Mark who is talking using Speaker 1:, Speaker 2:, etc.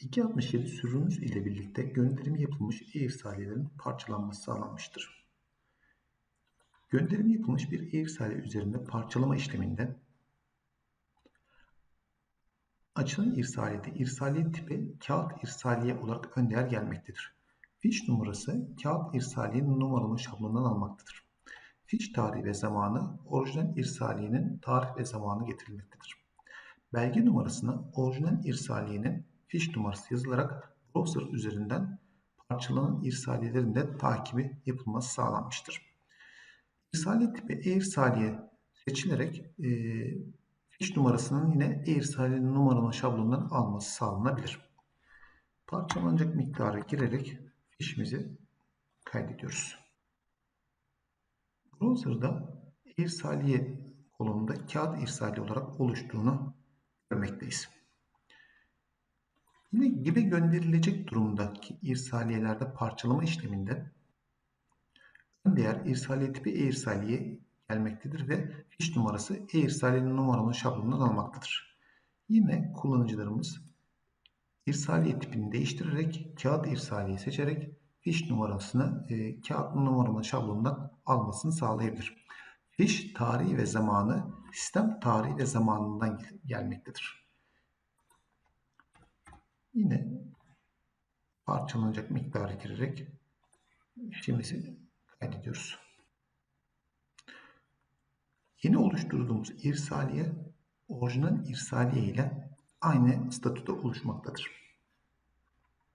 Speaker 1: 267 sürümümüz ile birlikte gönderimi yapılmış e-irsaliyelerin parçalanması sağlanmıştır. Gönderimi yapılmış bir e-irsaliye üzerinde parçalama işleminde açılan irsaliyede irsaliye tipi kağıt irsaliye olarak ön değer gelmektedir. Fiş numarası kağıt irsaliyenin numaralı şablonundan almaktadır. Fiş tarihi ve zamanı orijinal irsaliyenin tarih ve zamanı getirilmektedir. Belge numarasına orijinal irsaliyenin fiş numarası yazılarak browser üzerinden parçalanan irsaliyelerin de takibi yapılması sağlanmıştır. İrsaliye tipi e-irsaliye seçilerek e, fiş numarasının yine e-irsaliyenin numaralı şablonundan alması sağlanabilir. Parçalanacak miktarı girerek fişimizi kaydediyoruz. Browser'da irsaliye kolonunda kağıt irsaliye olarak oluştuğunu görmekteyiz. Yine gibi gönderilecek durumdaki irsaliyelerde parçalama işleminde ön değer irsaliye tipi e-irsaliye gelmektedir ve fiş numarası e-irsaliyenin numaralı şablonundan almaktadır. Yine kullanıcılarımız irsaliye tipini değiştirerek kağıt irsaliye seçerek fiş numarasını e, kağıt numaralı şablonundan almasını sağlayabilir. Fiş tarihi ve zamanı sistem tarihi ve zamanından gelmektedir. Yine parçalanacak miktarı girerek işimizi kaydediyoruz. Yeni oluşturduğumuz irsaliye orijinal irsaliye ile aynı statüde oluşmaktadır.